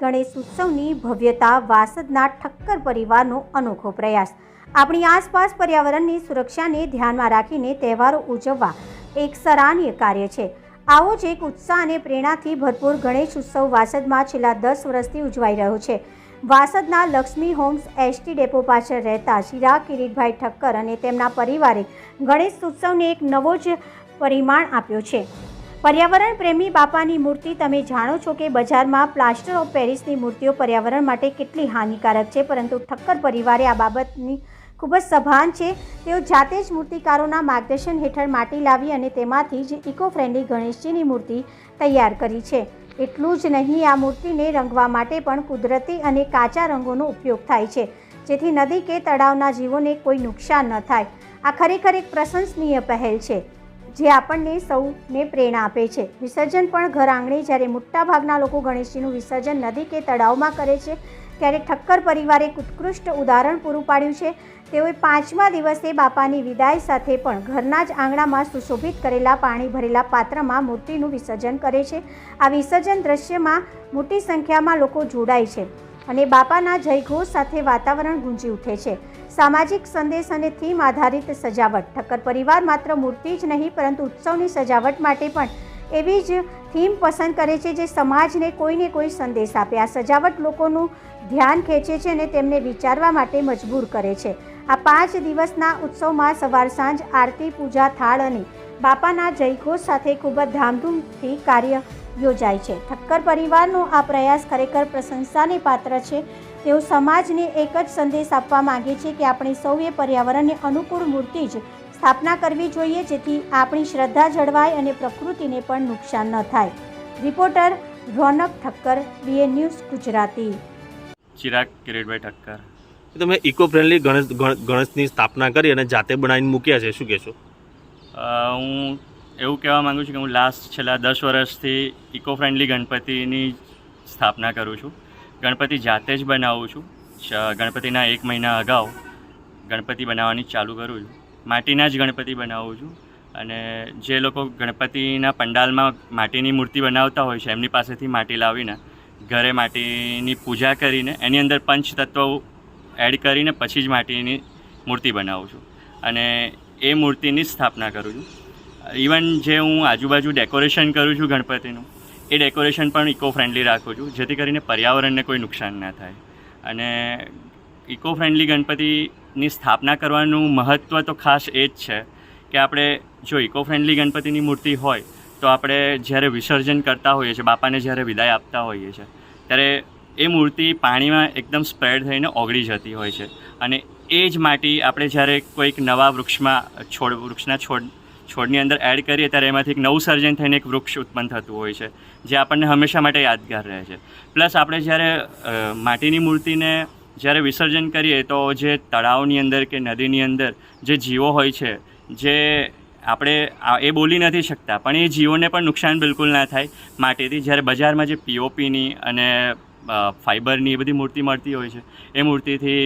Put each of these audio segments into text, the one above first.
ગણેશ ઉત્સવની ભવ્યતા, વાસદના ઠક્કર પરિવારનો અનોખો પ્રયાસ. આપણી આસપાસ પર્યાવરણની સુરક્ષાને ધ્યાનમાં રાખીને તહેવારો ઉજવવા એક સરાહનીય કાર્ય છે. આવો જ એક ઉત્સાહ અને પ્રેરણાથી ભરપૂર ગણેશ ઉત્સવ વાસદમાં છેલ્લા દસ વર્ષથી ઉજવાઈ રહ્યો છે. વાસદના લક્ષ્મી હોમ્સ એસટી ડેપો પાછળ રહેતા શિરા, કિરીટભાઈ ઠક્કર અને તેમના પરિવારે ગણેશ ઉત્સવને એક નવો જ પરિમાણ આપ્યો છે. પર્યાવરણ પ્રેમી બાપાની મૂર્તિ તમે જાણો છો કે બજારમાં પ્લાસ્ટર ઓફ પેરિસની મૂર્તિઓ પર્યાવરણ માટે કેટલી હાનિકારક છે, પરંતુ ઠક્કર પરિવારે આ બાબતની ખૂબ જ સભાન છે. તેઓ જાતે જ મૂર્તિકારોના માર્ગદર્શન હેઠળ માટી લાવી અને તેમાંથી જ ઇકો ફ્રેન્ડલી ગણેશજીની મૂર્તિ તૈયાર કરી છે. એટલું જ નહીં, આ મૂર્તિને રંગવા માટે પણ કુદરતી અને કાચા રંગોનો ઉપયોગ થાય છે, જેથી નદી કે તળાવના જીવોને કોઈ નુકસાન ન થાય. આ ખરેખર એક પ્રશંસનીય પહેલ છે. જે આપણને સૌને પ્રેરણા આપે છે. વિસર્જન પણ ઘર આંગણે જ્યારે મોટાભાગના લોકો ગણેશજીનું વિસર્જન નદી કે તળાવમાં કરે છે, ત્યારે ઠક્કર પરિવારે એક ઉત્કૃષ્ટ ઉદાહરણ પૂરું પાડ્યું છે. તેઓએ પાંચમા દિવસે બાપાની વિદાય સાથે પણ ઘરના જ આંગણામાં સુશોભિત કરેલા પાણી ભરેલા પાત્રમાં મૂર્તિનું વિસર્જન કરે છે. આ વિસર્જન દ્રશ્યમાં મોટી સંખ્યામાં લોકો જોડાય છે. અને બાપાના જયઘોષ સાથે વાતાવરણ ગુંજી ઉઠે છે. સામાજિક સંદેશ અને થીમ આધારિત સજાવટ. ઠક્કર પરિવાર માત્ર મૂર્તિ જ નહીં, પરંતુ ઉત્સવની સજાવટ માટે પણ એવી જ થીમ પસંદ કરે છે જે સમાજને કોઈને કોઈ સંદેશ આપે. આ સજાવટ લોકોનું ધ્યાન ખેંચે છે અને તેમને વિચારવા માટે મજબૂર કરે છે. આ પાંચ દિવસના ઉત્સવમાં સવાર સાંજ આરતી, પૂજા, થાળ અને બાપાના જયઘોષ સાથે ખૂબ જ ધામધૂમથી કાર્ય યોજાય છે. ઠક્કર પરિવારનો આ પ્રયાસ ખરેખર પ્રશંસાને પાત્ર છે. તેઓ સમાજને એક જ સંદેશ આપવા માંગે છે કે આપણે સૌએ પર્યાવરણને અનુકૂળ મૂર્તિ જ સ્થાપના કરવી જોઈએ જેથી આપણી શ્રદ્ધા જળવાય અને પ્રકૃતિને પણ નુકસાન ન થાય. Reporter Ronak Thakkar BA news Gujarati. Chirag Kiritbhai Thakkar. તમે ઇકો ફ્રેન્ડલી ગણેશ ગણ- ગણેશની સ્થાપના કરી અને જાતે બનાવીને મૂક્યા છે. શું કહેશો? હું એવું કહેવા માગું છું કે હું લાસ્ટ છેલ્લા દસ વર્ષથી ઇકો ફ્રેન્ડલી ગણપતિની સ્થાપના કરું છું. ગણપતિ જાતે જ બનાવું છું. ગણપતિના એક મહિના અગાઉ ગણપતિ બનાવવાની ચાલુ કરું છું. માટીના જ ગણપતિ બનાવું છું. અને જે લોકો ગણપતિના પંડાલમાં માટીની મૂર્તિ બનાવતા હોય છે, એમની પાસેથી માટી લાવીને ઘરે માટીની પૂજા કરીને એની અંદર પંચ એડ કરીને પછી જ માટીની મૂર્તિ બનાવું છું. અને એ મૂર્તિની સ્થાપના કરું છું. ઇવન જે હું આજુબાજુ ડેકોરેશન કરું છું ગણપતિનું, એ ડેકોરેશન પણ ઇકો ફ્રેન્ડલી રાખું છું, જેથી કરીને પર્યાવરણને કોઈ નુકસાન ના થાય. અને ઇકો ફ્રેન્ડલી ગણપતિની સ્થાપના કરવાનું મહત્ત્વ તો ખાસ એ જ છે કે આપણે જો ઇકો ફ્રેન્ડલી ગણપતિની મૂર્તિ હોય, તો આપણે જ્યારે વિસર્જન કરતા હોઈએ છીએ, બાપાને જ્યારે વિદાય આપતા હોઈએ છીએ, ત્યારે એ મૂર્તિ પાણીમાં એકદમ સ્પ્રેડ થઈને ઓગળી જતી હોય છે. અને એ જ માટી આપણે જ્યારે કોઈક નવા વૃક્ષમાં છોડ, વૃક્ષના છોડ છોડની અંદર એડ કરીએ ત્યારે એમાંથી એક નવું સર્જન થઈને એક વૃક્ષ ઉત્પન્ન થતું હોય છે, જે આપણને હંમેશા માટે યાદગાર રહે છે. પ્લસ આપણે જ્યારે માટીની મૂર્તિને જ્યારે વિસર્જન કરીએ તો જે તળાવની અંદર કે નદીની અંદર જે જીવો હોય છે, જે આપણે એ બોલી નથી શકતા, પણ એ જીવોને પણ નુકસાન બિલકુલ ના થાય. માટીથી જ્યારે બજારમાં જે પીઓપીની અને ફાઈબરની એ બધી મૂર્તિ મળતી હોય છે, એ મૂર્તિથી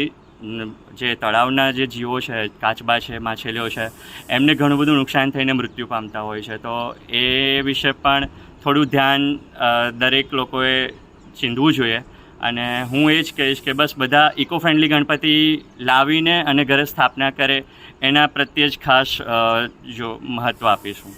જે તળાવના જે જીવો છે, કાચબા છે, માછલીઓ છે, એમને ઘણું બધું નુકસાન થઈને મૃત્યુ પામતા હોય છે. તો એ વિશે પણ થોડું ધ્યાન દરેક લોકોએ ચીંધવું જોઈએ. અને હું એ જ કહીશ કે બસ બધા ઇકો ફ્રેન્ડલી ગણપતિ લાવીને અને ઘરે સ્થાપના કરે એના પ્રત્યે જ ખાસ જો મહત્ત્વ આપીશું.